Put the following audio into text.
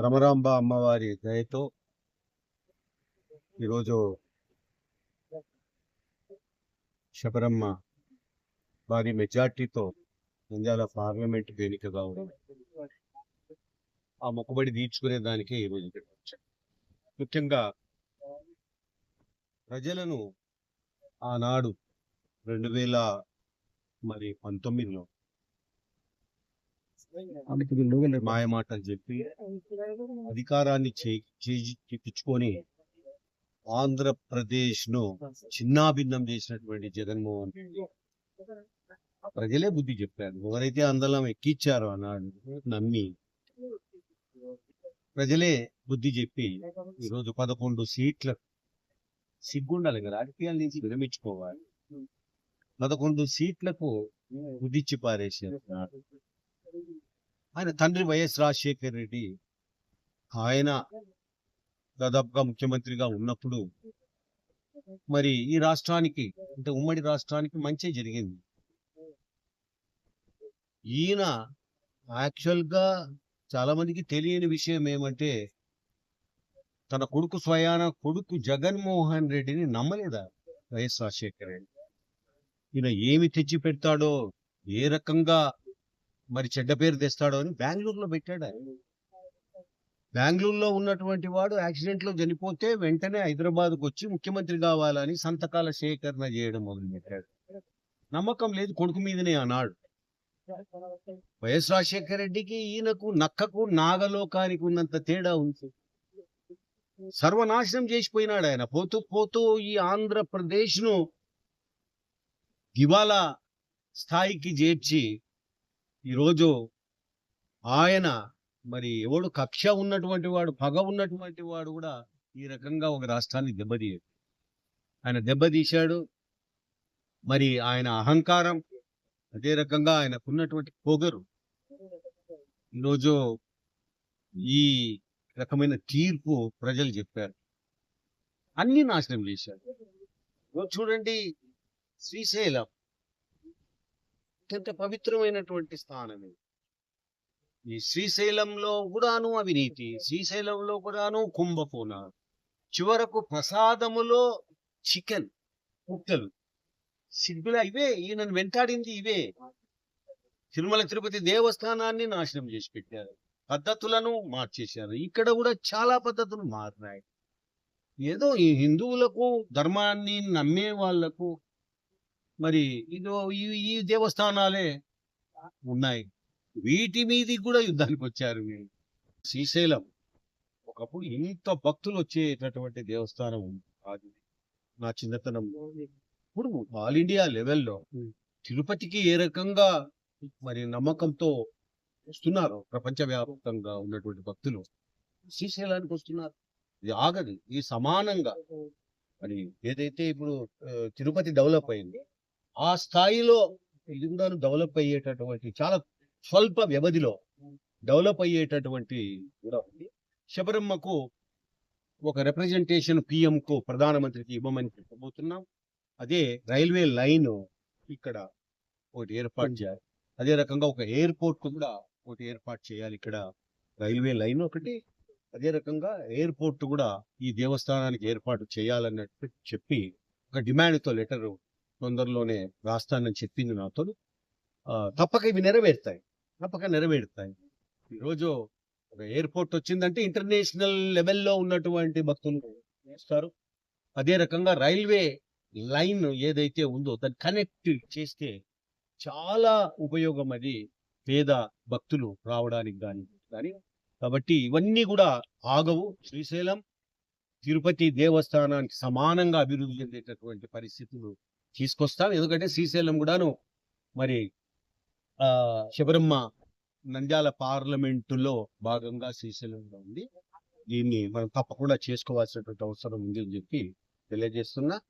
భ్రమరాంబ అమ్మవారి దయతో ఈరోజు శబరమ్మ భారీ మెజార్టీతో నంద్యాల పార్లమెంట్ వేదికగా ఉంది. ఆ మొక్కుబడి తీర్చుకునే దానికే ఈరోజు ముఖ్యంగా ప్రజలను ఆనాడు రెండు వేల మరి పంతొమ్మిదిలో మాయమాటలు చెప్పి అధికారాన్ని చే- చేజి తెచ్చుకొని ఆంధ్రప్రదేశ్ను చిన్నాభిన్నం చేసినటువంటి జగన్మోహన్ రెడ్డి. ప్రజలే బుద్ధి చెప్పారు. ఎవరైతే అందలం ఎక్కిచ్చారో అన్నాడు నమ్మి ప్రజలే బుద్ధి చెప్పి ఈరోజు పదకొండు సీట్ల సిగ్గుండాలి కదా. రాజకీయాల నుంచి విరమించుకోవాలి. పదకొండు సీట్లకు కుదిచ్చి పారేసారు ఆయన తండ్రి వైఎస్ రాజశేఖర్ రెడ్డి ఆయన దాదాపుగా ముఖ్యమంత్రిగా ఉన్నప్పుడు మరి ఈ రాష్ట్రానికి అంటే ఉమ్మడి రాష్ట్రానికి మంచి జరిగింది. ఈయన యాక్చువల్గా గా చాలా మందికి తెలియని విషయం ఏమంటే తన కొడుకు స్వయాన కొడుకు జగన్మోహన్ రెడ్డిని నమ్మలేదా వైఎస్ రాజశేఖర్ రెడ్డి? ఈయన ఏమి తెచ్చి పెడతాడో ఏ రకంగా మరి చెడ్డ పేరు తెస్తాడో అని బెంగళూరులో పెట్టాడు ఆయన. బెంగళూరులో ఉన్నటువంటి వాడు యాక్సిడెంట్లో చనిపోతే వెంటనే హైదరాబాద్కు వచ్చి ముఖ్యమంత్రి కావాలని సంతకాల సేకరణ చేయడం మొదలు పెట్టాడు. నమ్మకం లేదు కొడుకు మీదనే అన్నాడు. వైఎస్ రాజశేఖర రెడ్డికి ఈయనకు నక్కకు నాగలోకానికి ఉన్నంత తేడా ఉంది. సర్వనాశనం చేసిపోయినాడు ఆయన. పోతూ పోతూ ఈ ఆంధ్రప్రదేశ్ను దివాలా స్థాయికి చేర్చి ఈరోజు ఆయన మరి ఎవడు కక్ష ఉన్నటువంటి వాడు పగ ఉన్నటువంటి వాడు కూడా ఈ రకంగా ఒక రాష్ట్రాన్ని దెబ్బతీయడు. ఆయన దెబ్బతీశాడు. మరి ఆయన అహంకారం అదే రకంగా ఆయనకున్నటువంటి పొగరు. ఈరోజు ఈ రకమైన తీర్పు ప్రజలు చెప్పారు. అన్ని నాశనం చేశారు. చూడండి శ్రీశైలం అత్యంత పవిత్రమైనటువంటి స్థానం ఇది ఈ శ్రీశైలంలో కూడాను అవినీతి శ్రీశైలంలో కూడాను కుంభకోణ. చివరకు ప్రసాదములో చికెన్ కుక్కలు. సిగ్గుల ఇవే ఈయనను వెంటాడింది ఇవే. తిరుమల తిరుపతి దేవస్థానాన్ని నాశనం చేసి పెట్టారు. పద్ధతులను మార్చేశారు. ఇక్కడ కూడా చాలా పద్ధతులు మారినాయి. ఏదో ఈ హిందువులకు ధర్మాన్ని నమ్మే వాళ్ళకు మరి ఇదో ఈ దేవస్థానాలే ఉన్నాయి. వీటి మీది కూడా యుద్ధానికి వచ్చారు వీళ్ళు. శ్రీశైలం. ఒకప్పుడు ఇంత భక్తులు వచ్చేటటువంటి దేవస్థానం ఇది. నా చిన్నతనంలో ఇప్పుడు ఆల్ ఇండియా లెవెల్లో తిరుపతికి ఏ రకంగా మరి నమ్మకంతో వస్తున్నారు? ప్రపంచవ్యాప్తంగా ఉన్నటువంటి భక్తులు శ్రీశైలానికి వస్తున్నారు. ఇది ఆగదు. ఇది సమానంగా. మరి ఏదైతే ఇప్పుడు తిరుపతి డెవలప్ అయింది ఆ స్థాయిలో ఇది డెవలప్ అయ్యేటటువంటి చాలా స్వల్ప వ్యవధిలో డెవలప్ అయ్యేటటువంటి కూడా ఉంది. శబరమ్మకు ఒక రిప్రజెంటేషన్ పిఎంకు ప్రధానమంత్రికి ఇవ్వమని చెప్పబోతున్నాం. అదే రైల్వే లైన్ ఇక్కడ ఒకటి ఏర్పాటు చేయాలి అదే రకంగా ఒక ఎయిర్పోర్ట్ కూడా ఒకటి ఏర్పాటు చేయాలి ఇక్కడ. రైల్వే లైన్ ఒకటి అదే రకంగా ఎయిర్పోర్ట్ కూడా ఈ దేవస్థానానికి ఏర్పాటు చేయాలన్నట్టు చెప్పి ఒక డిమాండ్తో లెటర్ తొందరలోనే రాస్తానని చెప్పింది నాతో. తప్పక ఇవి నెరవేరుతాయి. తప్పక నెరవేరుతాయి. ఈరోజు ఒక ఎయిర్పోర్ట్ వచ్చిందంటే ఇంటర్నేషనల్ లెవెల్లో ఉన్నటువంటి భక్తులు వస్తారు అదే రకంగా రైల్వే లైన్ ఏదైతే ఉందో దాన్ని కనెక్ట్ చేస్తే చాలా ఉపయోగం అది పేద భక్తులు రావడానికి కానీ కానీ కాబట్టి ఇవన్నీ కూడా ఆగవు. శ్రీశైలం తిరుపతి దేవస్థానానికి సమానంగా అభివృద్ధి చెందేటటువంటి పరిస్థితులు తీసుకొస్తాం. ఎందుకంటే శ్రీశైలం కూడాను మరి ఆ శబరమ్మ నంద్యాల పార్లమెంటులో భాగంగా శ్రీశైలంలో ఉంది. దీన్ని మనం తప్పకుండా చేసుకోవాల్సినటువంటి అవసరం ఉంది అని చెప్పి తెలియజేస్తున్నా.